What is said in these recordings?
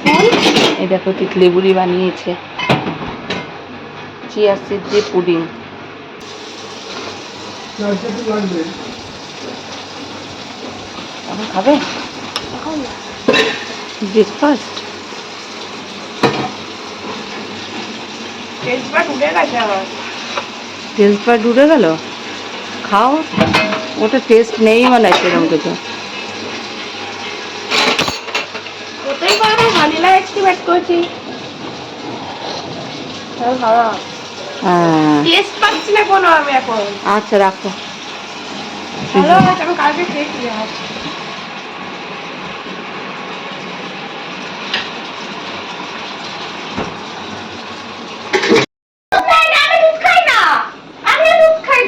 Spoon এই দেখো তিতলি বুড়ি বানিয়েছে। চিয়া সিড দিয়ে পুডিং। এখন খাবে? ব্রেকফাস্ট উঠে গেছে আমার গেল? খাও। ওটা টেস্ট নেই মানে সেরকম কিছু ওতেই পারে ভ্যানিলা আইসক্রিম অ্যাড করেছি তাও ভালো হ্যাঁ টেস্ট পাচ্ছি না কোনো আমি এখন আচ্ছা রাখো ভালো আছে আমি কালকে খেয়েছি আর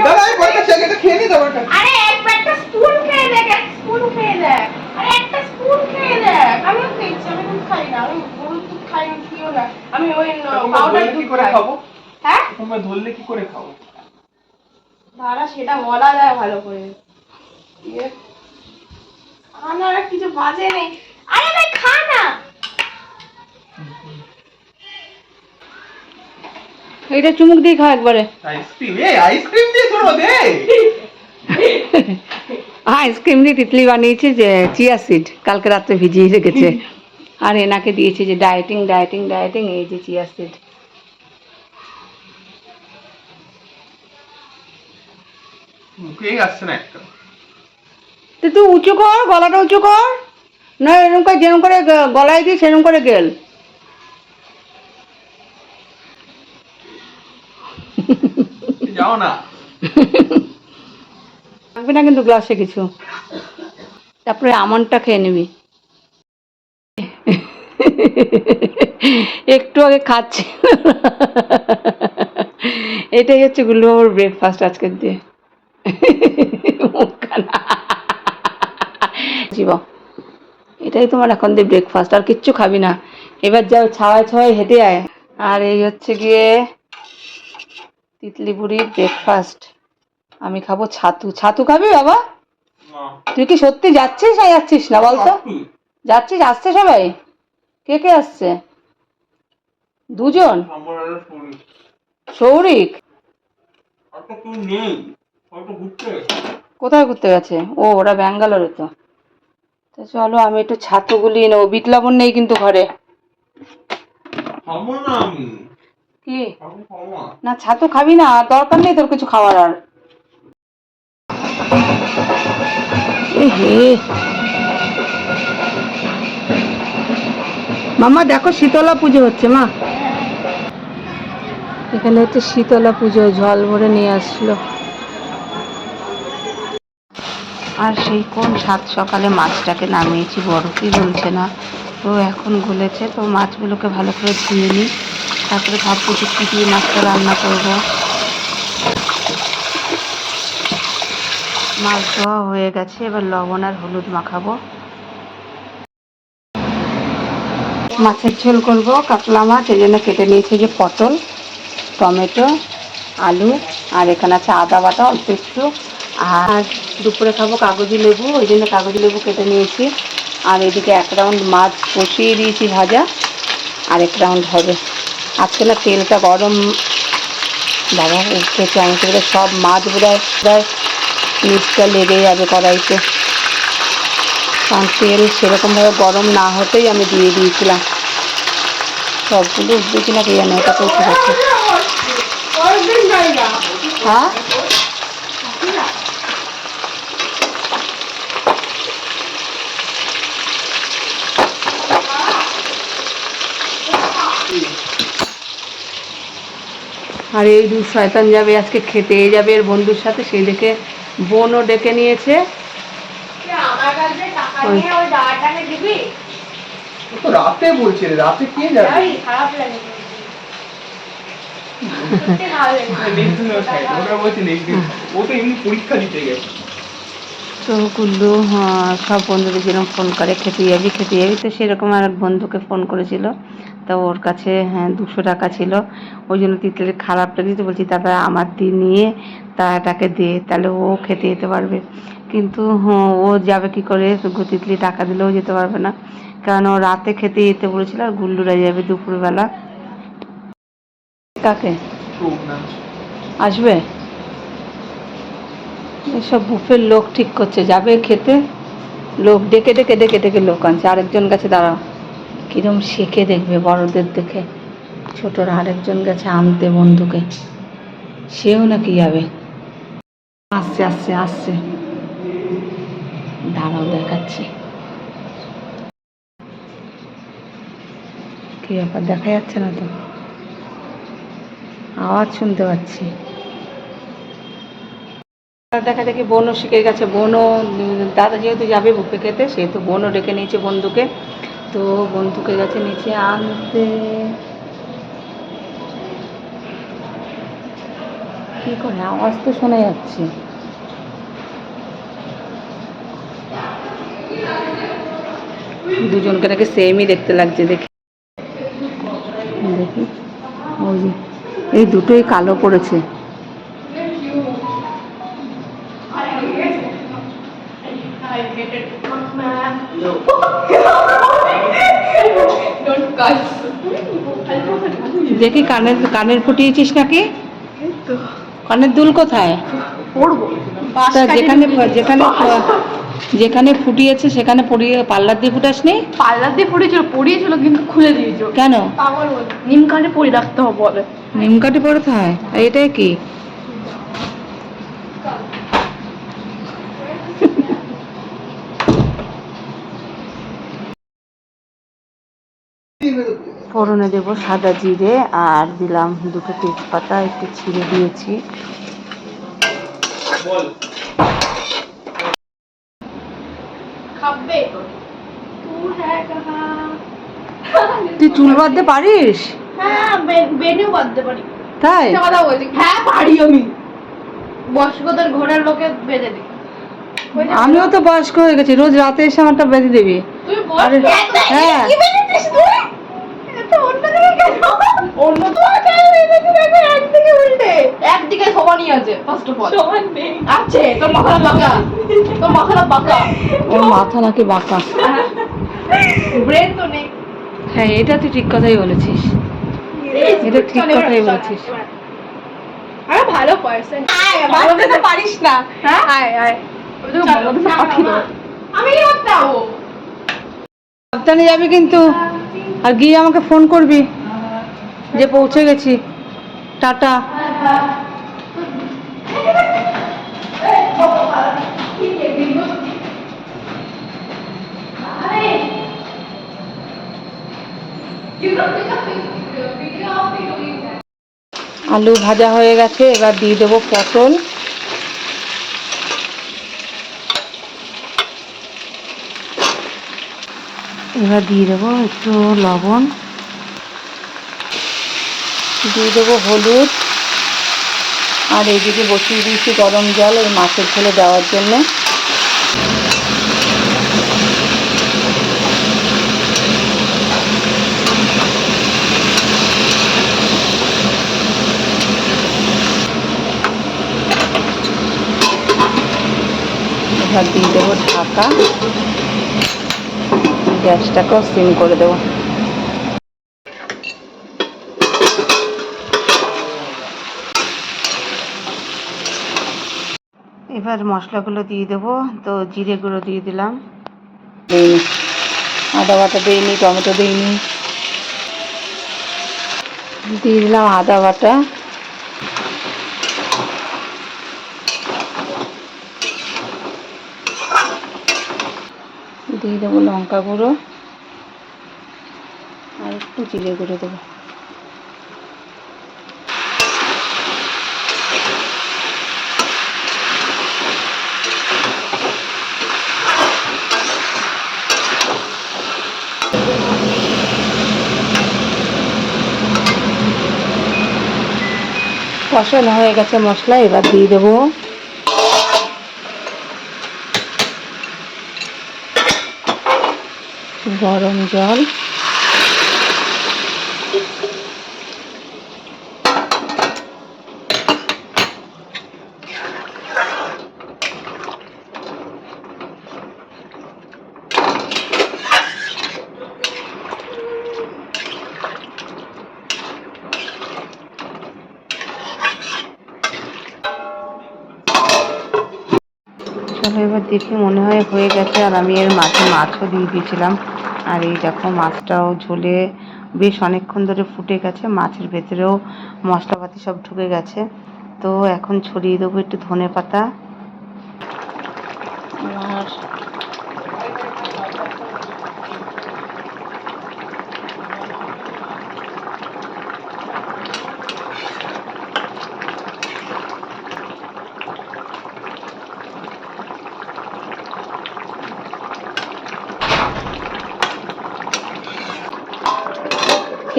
দাদা আমি বলতে চাই এটা খেয়ে নি তো ওটা আরে একটা স্পুন খেয়ে দেখ এক স্পুন খেয়ে দেখ আরে একটা স্পুন খেয়ে দেখ আমিও খেয়েছি আমি দুধ খাই না আমি গরুর দুধ খাই না না। আমি ওই পাউডার দুধ করে খাব? হ্যাঁ? তোমরা ধরলে কি করে খাব? দাঁড়া সেটা বলা যায় ভালো করে। ইয়ে। আমার কিছু বাজে নেই। আরে ভাই খা না। এটা চুমুক দিয়ে খাও একবারে। আইসক্রিম এই আইসক্রিম দিয়ে তোরা দে। আইসক্রিম দিয়ে তিতলি বানিয়েছে যে চিয়া সিড। কালকে রাত্রে ভিজিয়ে রেখেছে। আর এনাকে দিয়েছে যে ডায়েটিং ডায়েটিং ডায়েটিং এই যে চিয়া সিড মুখেই আসছে না একটা। তো তুই উঁচু কর গলাটা উঁচু কর। না এরকম করে যেরকম করে গলায় দিই সেরকম করে গেল। যাও না। থাকবে না কিন্তু গ্লাসে কিছু। তারপরে আমনটা খেয়ে নিবি। একটু আগে খাচ্ছি। এটাই হচ্ছে গুল্লুবাবুর ব্রেকফাস্ট আজকের দিয়ে। জীব এটাই তোমার এখন দিয়ে ব্রেকফাস্ট আর কিচ্ছু খাবি না। এবার যাও ছাওয়ায় ছাওয়ায় হেঁটে আয়। আর এই হচ্ছে গিয়ে তিতলি বুড়ির ব্রেকফাস্ট আমি খাব ছাতু। ছাতু খাবি বাবা? তুই কি সত্যি যাচ্ছিস না যাচ্ছিস না বলতো? যাচ্ছিস আসছে সবাই? কে কে আসছে? দুজন? সৌরিক কোথায় ঘুরতে গেছে? ও ওরা ব্যাঙ্গালোরে তো। তো চলো আমি একটু ছাতু গুলিয়ে নেব। বিট লবণ নেই কিন্তু ঘরে। কি? না। ছাতু খাবি না। দরকার নেই তোর কিছু খাওয়ার আর। হে। মামা, দেখো শীতলা পুজো হচ্ছে, মা। এখানে হচ্ছে শীতলা পুজো, জল ভরে নিয়ে আসলো। আর সেই কোন সাত সকালে মাছটাকে নামিয়েছি বরফই গলছে না? তো এখন গলেছে, তো মাছগুলোকে ভালো করে ধুয়ে নিই। তারপরে ভাবছি কী দিয়ে মাছটা রান্না করব। মাছ ধোয়া হয়ে গেছে, এবার লবণ আর হলুদ মাখাবো। মাছের ঝোল করব, কাতলা মাছ, এই জন্য কেটে নিয়েছি যে পটল, টমেটো, আলু, আর এখানে আছে আদা বাটা, অল্প একটু। আর দুপুরে খাব কাগজি লেবু ওই জন্য কাগজি লেবু কেটে নিয়েছি। আর এদিকে এক রাউন্ড মাছ কষিয়ে দিয়েছি ভাজা, আর এক রাউন্ড হবে। আজকে না তেলটা গরম, বাবা উঠেছে আমি তো সব মাছ বোধহয় প্রায় নিচটা লেগে যাবে কড়াইতে। কারণ তেল সেরকমভাবে গরম না হতেই আমি দিয়ে দিয়েছিলাম। সবগুলো উঠবে কিনা কে জানে এটা তো উঠে গেছে। না হ্যাঁ? আর এই দু শয়তান যাবে আজকে খেতে যাবে এর বন্ধুর সাথে সেই দেখে বোনও ডেকে নিয়েছে। আমার কাছে টাকা নিয়ে ওই দিবি? তো রাতে বলছে রে, রাতে কে যাবে খারাপ লাগে তো দিতে কুল্লু হ্যাঁ, সব বন্ধুদের যেরকম ফোন করে খেতে যাবি খেতে যাবি তো সেরকম আর এক বন্ধুকে ফোন করেছিল। তা ওর কাছে হ্যাঁ দুশো টাকা ছিল। ওই জন্য তিতলির খারাপ লেগেছে বলছি তারপরে আমার দিয়ে নিয়ে টাকাটাকে দে তাহলে ও খেতে যেতে পারবে। কিন্তু ও যাবে কি করে? তিতলি টাকা দিলেও যেতে পারবে না। কারণ ও রাতে খেতে যেতে বলেছিল আর গুল্লুরা যাবে দুপুরবেলা। কাকে? আসবে? এসব বুফের লোক ঠিক করছে। যাবে খেতে? লোক ডেকে ডেকে ডেকে ডেকে লোক আনছে। আরেকজন কাছে দাঁড়াও। কিরম শেখে দেখবে বড়দের দেখে। ছোটরা আরেকজন গেছে আনতে বন্ধুকে। সেও নাকি যাবে। আসছে আসছে আসছে। দাঁড়াও, দেখাচ্ছি। কি ব্যাপার, দেখা যাচ্ছে না তো? আওয়াজ শুনতে পাচ্ছি। দেখা দেখি বোনও শিখে গেছে বোনও দাদা যেহেতু যাবে বুফে খেতে, সেহেতু বোনও ডেকে নিয়েছে বন্ধুকে। তো বন্ধুকে গেছে নিচে আনতে। কি করে? আওয়াজ তো শোনা যাচ্ছে। দুজনকে নাকি সেমই দেখতে লাগছে দেখি। দেখি। ওই যে এই দুটোই কালো পড়েছে। দেখি কানের কানের ফুটিয়েছিস নাকি? কানের দুল কোথায়? পড়ব। যেখানে যেখানে যেখানে ফুটিয়েছে সেখানে পরিয়ে পার্লার দিয়ে ফুটাসনি? পাল্লার দিয়ে পড়েছিল পড়িয়েছিল কিন্তু খুলে দিয়েছ কেন? পাগল নিম কাঠে পরে রাখতে হবে বলে। নিম কাঠি পড়তে হয়? আর এটাই কি? ফোড়নে দেব সাদা জিরে আর দিলাম দুটো তেজপাতা একটু ছিঁড়ে দিয়েছি। বল। খাবে? তুই হ্যাঁ তুই চুল বাঁধতে পারিস? হ্যাঁ বে- বাঁধতে পারি। তাই? কথা বলছি হ্যাঁ পারি আমি। বয়স্কদের ঘোড়ার লোকে বেঁধে দিই। আমিও তো বয়স্ক হয়ে গেছি রোজ রাতে এসে আমারটা বেঁধে দিবি। তুই আরে, বল হ্যাঁ। অন্য তো একদিকে সমানই আছে ফার্স্ট অফ অল সমান নেই। আছে তোর বাঁকা তোর মাথাটা বাঁকা? ওর মাথা নাকি বাঁকা। ব্রেন তো নেই। হ্যাঁ এটা তুই ঠিক কথাই বলেছিস। এটা ঠিক কথাই বলেছিস। আরে ভালো পার্সন তো পারিস না। হ্যাঁ? আয় আয়। আমি সাবধানে যাবি কিন্তু। আর গিয়ে আমাকে ফোন করবি। যে পৌঁছে গেছি। টাটা। আলু ভাজা হয়ে গেছে, এবার দিয়ে দেবো পটল। এবার দিয়ে দেবো একটু লবণ। দিয়ে দেবো হলুদ। আর এইদিকে বসিয়ে দিয়েছি গরম জল ওই মাছের ঝোলে দেওয়ার জন্য। এবার দিয়ে দেবো ঢাকা। গ্যাসটাকেও সিম করে দেবো। এবার মশলাগুলো দিয়ে দেবো। তো জিরে গুঁড়ো দিয়ে দিলাম। আদা বাটা দিইনি, টমেটো দিইনি। দিয়ে দিলাম আদা বাটা দিয়ে দেবো লঙ্কা গুঁড়ো আর একটু জিরে গুঁড়ো দেবো। কষানো হয়ে গেছে মশলা, এবার দিয়ে দেবো গরম জল। এবার দেখে মনে হয় হয়ে গেছে আর আমি এর মাঠে মাছও দিয়ে দিয়েছিলাম। আর এই দেখো মাছটাও ঝোলে বেশ অনেকক্ষণ ধরে ফুটে গেছে, মাছের ভেতরেও মশলাপাতি সব ঢুকে গেছে। তো এখন ছড়িয়ে দেবো একটু ধনে পাতা আর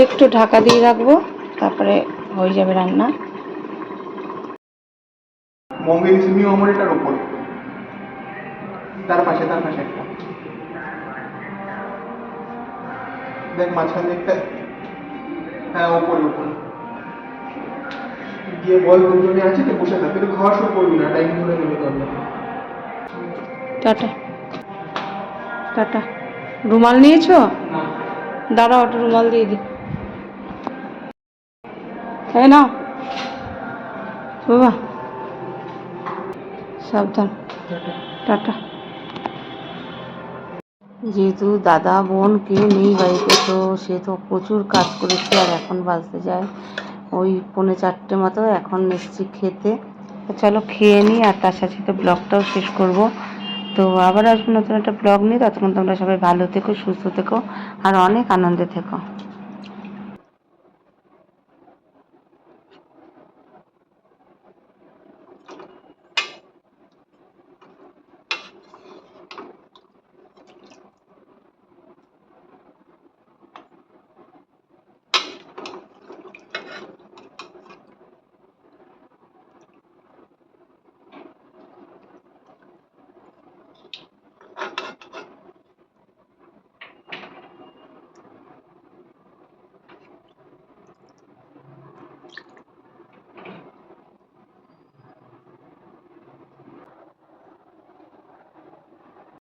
একটু ঢাকা দিয়ে রাখব তারপরে হয়ে যাবে রান্না। এটার ওপর তার পাশে তার পাশে একটা। দেখ মাঝখান দেখতে হ্যাঁ ওপরে ওপরে। গিয়ে বল দুজনে আছে তো বসে থাক। কিন্তু খাওয়া শুরু করবি না টাইম ধরে নেবে টাটা। টাটা। রুমাল নিয়েছো? দাঁড়াও একটু রুমাল দিয়ে দি এই নাও। বাবা। সাবধান। টাটা। যেহেতু দাদা বোন কেউ নেই বাড়িতে, তো সে তো প্রচুর কাজ করেছে আর এখন বাজতে যায়। ওই পৌনে চারটে মতো এখন এসছি খেতে। তো চলো খেয়ে নিই আর তার সাথে সাথে ব্লগটাও শেষ করব। তো আবার আসব নতুন একটা ব্লগ নিয়ে। ততক্ষণ তোমরা সবাই ভালো থেকো, সুস্থ থেকো আর অনেক আনন্দে থেকো।